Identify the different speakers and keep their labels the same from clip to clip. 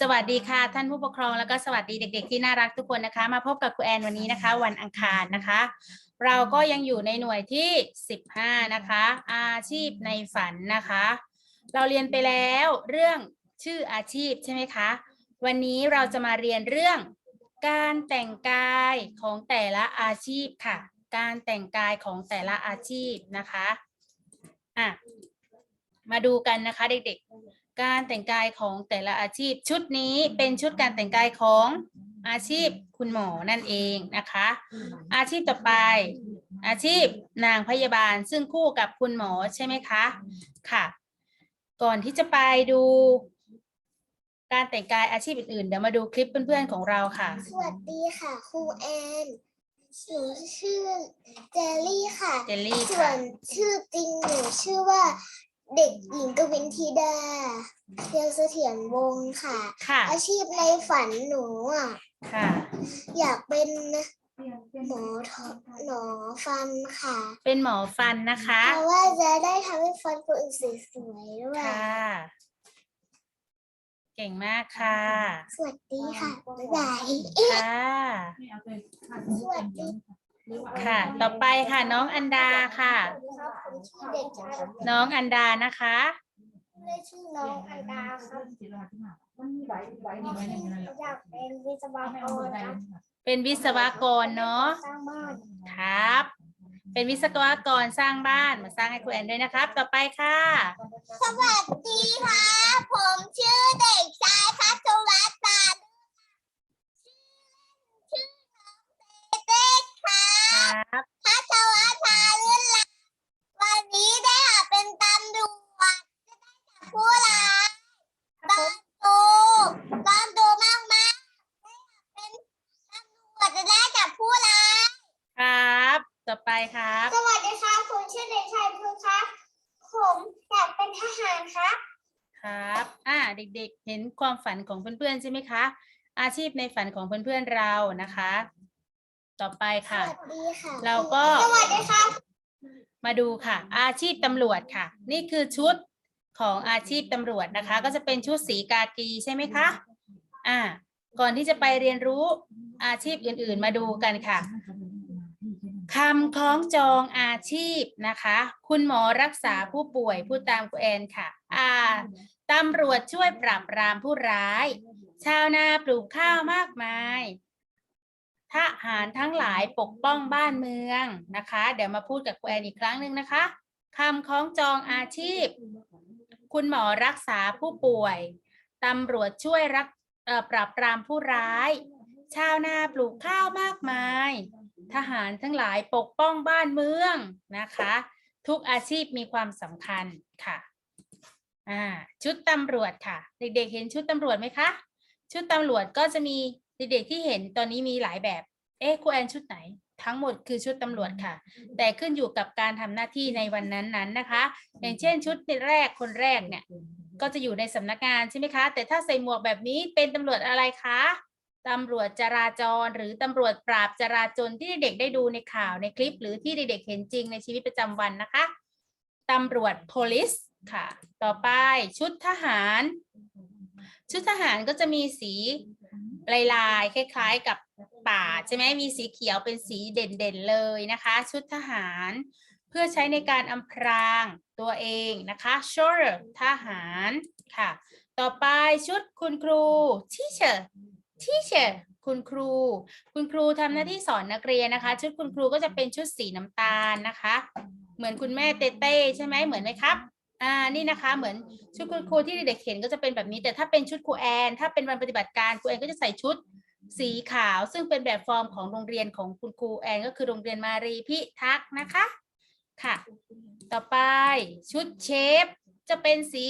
Speaker 1: สวัสดีค่ะ ท่านผู้ปกครองแล้วก็สวัสดีเด็ก ๆ ที่น่ารักทุกคนนะคะ มาพบกับครูแอนวันนี้นะคะ วันอังคารนะคะ เราก็ยังอยู่ในหน่วยที่ 15 นะคะ อาชีพในฝันนะคะ เราเรียนไปแล้วเรื่องชื่ออาชีพใช่ไหมคะ วันนี้เราจะมาเรียนเรื่อง การแต่งกายของแต่ละอาชีพค่ะ การแต่งกายของแต่ละอาชีพนะคะอะมาดูกันนะคะเด็กๆ การแต่งกายของแต่ละอาชีพ ชุดนี้เป็นชุดการแต่งกายของอาชีพคุณหมอนั่นเองนะคะ อาชีพต่อไป อาชีพนางพยาบาลซึ่งคู่กับคุณหมอใช่ไหมคะค่ะ ก่อนที่จะไปดู การแต่งกายอาชีพอื่นๆเดี๋ยวมาดูคลิปเพื่อนๆของเราค่ะ
Speaker 2: สวัสดีค่ะครูแอนหนูชื่อเจลลี่ค่ะ
Speaker 1: เจลลี่
Speaker 2: ส่ว
Speaker 1: ค่ะ
Speaker 2: นชื่อจริงหนูชื่อว่า เด็กหญิงกวินธิดาเพียงเสถียรวงศ์ค่ะ
Speaker 1: ค่ะ
Speaker 2: อาชีพในฝันหนูอะ
Speaker 1: ค่ะ
Speaker 2: อยากเป็นหมอทอหมอฟันค่ะ
Speaker 1: เป็นหมอฟันนะคะ
Speaker 2: เพราะว่าจะได้ทำให้ฟันคนอื่นสวยๆด้วย
Speaker 1: ค่ะ เก่งมากค่ะ
Speaker 2: สวัสดีค่ะ บ๊ายบาย
Speaker 1: ค่ะ
Speaker 2: สวัสดี
Speaker 1: ค่ะ ต่อไปค่ะน้องอันดาค่ะ
Speaker 2: ครับผมชื่อเด็กชาย
Speaker 1: น้องอันดานะคะ
Speaker 2: ได้ชื่อน้องอันดาครับอยากเป็นวิศวกรครับ
Speaker 1: เป็นวิศวกรเนาะ
Speaker 2: สร้างบ้าน
Speaker 1: ครับ เป็นวิศวกรสร้างบ้านมาสร้างให้ครูแอนด้วยนะครับ ต่อไปค่ะ
Speaker 2: สวัสดีค่ะ ผมชื่อเด็กชายพัชวัฒน์ตาชื่อน้องเต้ค่ะ
Speaker 1: ครับ
Speaker 2: พัชวัฒน์ตาเลื่อนลาวันนี้ได้ค่ะเป็นตำรวจจะได้จับผู้ร้ายตอนโตตอนโตมากมากๆได้ค่ะเป็นตำรวจจะได้จับผู้ร้าย
Speaker 1: ครับ ต่อไปครับ
Speaker 2: สวัสดีครับผมชื่อเด็กชายภูครับ ผมอยากเป็นทหารครับ
Speaker 1: ครับ อ่า เด็กๆ เห็นความฝันของเพื่อนๆ ใช่ไหมคะ อาชีพในฝันของเพื่อนๆ เรานะคะ ต่อไป
Speaker 2: ส
Speaker 1: ค่ะ
Speaker 2: วัสดีค่ะ
Speaker 1: เราก็
Speaker 2: สวัสดีครับ
Speaker 1: มาดูค่ะ อาชีพตำรวจค่ะ นี่คือชุดของอาชีพตำรวจนะคะ ก็จะเป็นชุดสีกากีใช่ไหมคะ อ่า ก่อนที่จะไปเรียนรู้อาชีพอื่นๆ มาดูกันค่ะ คำคล้องจองอาชีพนะคะ คุณหมอรักษาผู้ป่วยผู้ตามคุณแอนค่ะ อ่าตำรวจช่วยปราบปรามผู้ร้าย ชาวนาปลูกข้าวมากมายทหารทั้งหลายปกป้องบ้านเมืองนะคะ เดี๋ยวมาพูดกับคุณแอนอีกครั้งหนึ่งนะคะคำคล้องจองอาชีพ คุณหมอรักษาผู้ป่วยตำรวจช่วยรักปราบปรามผู้ร้าย ชาวนาปลูกข้าวมากมาย ทหารทั้งหลายปกป้องบ้านเมืองนะคะ ทุกอาชีพมีความสำคัญค่ะอ่าชุดตำรวจค่ะ เด็กๆเห็นชุดตำรวจไหมคะ ชุดตำรวจก็จะมีเด็กๆที่เห็นตอนนี้มีหลายแบบ เอ๊ะครูแอนชุดไหน ทั้งหมดคือชุดตำรวจค่ะ แต่ขึ้นอยู่กับการทำหน้าที่ในวันนั้นๆนะคะ อย่างเช่นชุดแรกคนแรกเนี่ย ก็จะอยู่ในสำนักงานใช่ไหมคะ แต่ถ้าใส่หมวกแบบนี้เป็นตำรวจอะไรคะ ตำรวจจราจร หรือตำรวจปราบจราจรที่เด็กได้ดูในข่าวในคลิป หรือที่เด็กๆเห็นจริงในชีวิตประจำวันนะคะตำรวจ police ค่ะ ต่อไปชุดทหาร ชุดทหารก็จะมีสีลายลายๆคล้าย ๆ กับป่าใช่ไหมมีสีเขียวเป็นสีเด่นๆเลยนะคะ ชุดทหารเพื่อใช้ในการอำพรางตัวเองนะคะ shoulder ทหารค่ะ ต่อไปชุดคุณครู teacher teacher คุณครู คุณครูทำหน้าที่สอนนักเรียนนะคะ ชุดคุณครูก็จะเป็นชุดสีน้ำตาลนะคะ เหมือนคุณแม่เต้เต้ใช่ไหมเหมือนไหมครับอ่านี่นะคะ เหมือนชุดคุณครูที่เด็กๆเห็นก็จะเป็นแบบนี้ แต่ถ้าเป็นชุดครูแอน ถ้าเป็นวันปฏิบัติการครูแอนก็จะใส่ชุดสีขาว ซึ่งเป็นแบบฟอร์มของโรงเรียนของคุณครูแอน ก็คือโรงเรียนมารีพิทักษ์นะคะค่ะ ต่อไปชุดเชฟจะเป็นสี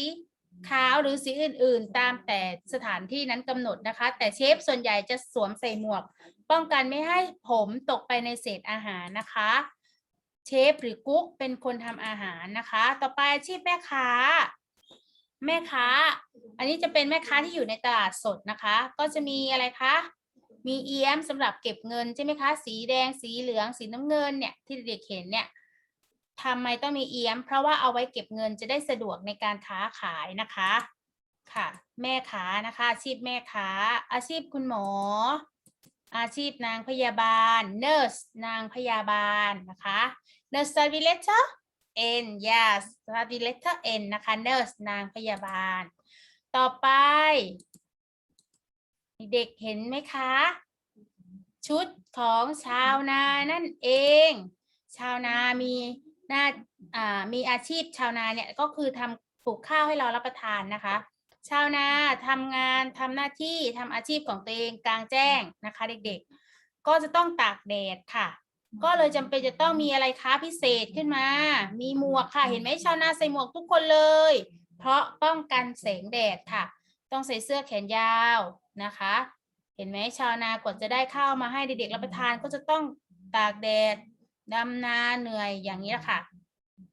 Speaker 1: ขาวหรือสีอื่น ๆ ตามแต่สถานที่นั้นกำหนดนะคะ แต่เชฟส่วนใหญ่จะสวมใส่หมวก ป้องกันไม่ให้ผมตกไปในเศษอาหารนะคะ เชฟหรือกุ๊กเป็นคนทำอาหารนะคะ ต่อไปอาชีพแม่ค้า แม่ค้า อันนี้จะเป็นแม่ค้าที่อยู่ในตลาดสดนะคะ ก็จะมีอะไรคะมีเอี้ยมสำหรับเก็บเงินใช่ไหมคะ สีแดงสีเหลืองสีน้ำเงินเนี่ยที่เด็กเห็นเนี่ย ทำไมต้องมีเอี้ยม เพราะว่าเอาไว้เก็บเงินจะได้สะดวกในการค้าขายนะคะ ค่ะ แม่ค้านะคะ อาชีพแม่ค้า อาชีพคุณหมอ อาชีพนางพยาบาล nurse นางพยาบาลนะคะ nurse start with letter N yes start with letter N นะคะ nurse นางพยาบาล ต่อไป เด็กเห็นไหมคะ ชุดของชาวนานั่นเอง ชาวนามี น้าอ่ามีอาชีพชาวนาเนี่ยก็คือทำปลูกข้าวให้เรารับประทานนะคะ ชาวนาทำงานทำหน้าที่ทำอาชีพของตัวเองกลางแจ้งนะคะ เด็กๆ ก็จะต้องตากแดดค่ะ ก็เลยจำเป็นจะต้องมีอะไรคะพิเศษขึ้นมา มีหมวกค่ะ เห็นไหมชาวนาใส่หมวกทุกคนเลย เพราะป้องกันแสงแดดค่ะ ต้องใส่เสื้อแขนยาวนะคะ เห็นไหมชาวนากว่าจะได้ข้าวมาให้เด็กๆรับประทานก็จะต้องตากแดด ดำนาเหนื่อยอย่างนี้แหละค่ะ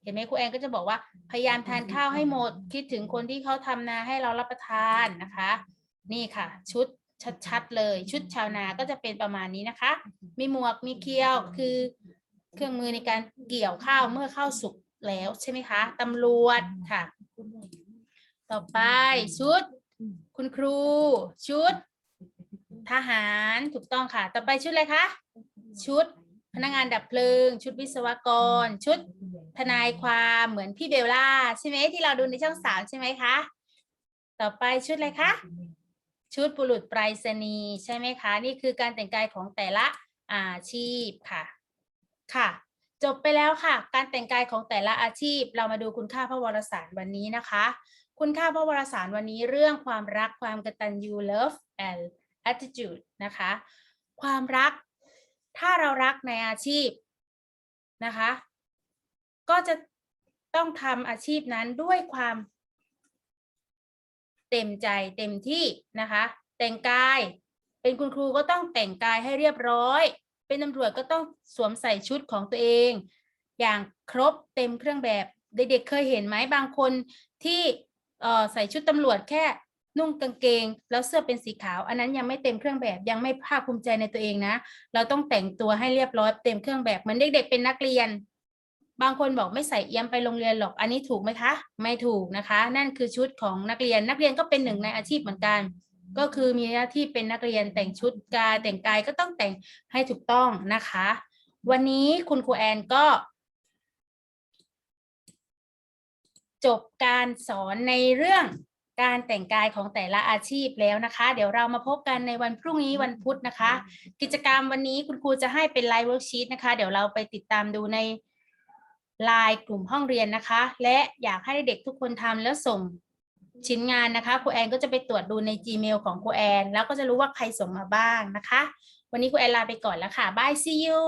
Speaker 1: เห็นไหมครูแอนก็จะบอกว่าพยายามทานข้าวให้หมด คิดถึงคนที่เขาทำนาให้เรารับประทานนะคะ นี่ค่ะ ชุดชัดๆเลย ชุดชาวนาก็จะเป็นประมาณนี้นะคะ มีหมวกมีเคี้ยวคือเครื่องมือในการเกี่ยวข้าวเมื่อข้าวสุกแล้วใช่ไหมคะตำรวจค่ะ ต่อไปชุด คุณครู ชุด ทหารถูกต้องค่ะ ต่อไปชุดอะไรคะ ชุด พนักงานดับเพลิง ชุดวิศวกร ชุดทนายความเหมือนพี่เบลล่าใช่ไหมที่เราดูในช่องสามใช่ไหมคะ ต่อไปชุดอะไรคะ ชุดบุรุษไปรษณีย์ใช่ไหมคะ นี่คือการแต่งกายของแต่ละอาชีพค่ะ ค่ะ จบไปแล้วค่ะ การแต่งกายของแต่ละอาชีพ เรามาดูคุณค่าพระวรสารวันนี้นะคะ คุณค่าพระวรสารวันนี้เรื่องความรักความกตัญญู love and attitude นะคะ ความรัก ถ้าเรารักในอาชีพนะคะ ก็จะต้องทำอาชีพนั้นด้วยความ เต็มใจเต็มที่นะคะ แต่งกาย เป็นคุณครูก็ต้องแต่งกายให้เรียบร้อย เป็นตำรวจก็ต้องสวมใส่ชุดของตัวเอง อย่างครบเต็มเครื่องแบบเด็กๆเคยเห็นไหมบางคนที่ใส่ชุดตำรวจแค่ นุ่งกางเกง แล้วเสื้อเป็นสีขาว อันนั้นยังไม่เต็มเครื่องแบบยังไม่ภาคภูมิใจในตัวเองนะ เราต้องแต่งตัวให้เรียบร้อยเต็มเครื่องแบบเหมือนเด็กๆเป็นนักเรียน บางคนบอกไม่ใส่เอียมไปโรงเรียนหรอกอันนี้ถูกไหมคะ ไม่ถูกนะคะ นั่นคือชุดของนักเรียนนักเรียนก็เป็นหนึ่งในอาชีพเหมือนกัน ก็คือมีหน้าที่เป็นนักเรียนแต่งชุดกายแต่งกายก็ต้องแต่งให้ถูกต้องนะคะ วันนี้คุณครูแอนก็จบการสอนในเรื่อง การแต่งกายของแต่ละอาชีพแล้วนะคะ เดี๋ยวเรามาพบกันในวันพรุ่งนี้วันพุธนะคะ กิจกรรมวันนี้คุณครูจะให้เป็นไลฟ์เวิร์กชีตนะคะ เดี๋ยวเราไปติดตามดูในไลน์กลุ่มห้องเรียนนะคะ และอยากให้เด็กทุกคนทำแล้วส่งชิ้นงานนะคะครูแอนก็จะไปตรวจดูใน Gmail ของครูแอน แล้วก็จะรู้ว่าใครส่งมาบ้างนะคะ วันนี้ครูแอนลาไปก่อนแล้วค่ะบาย see you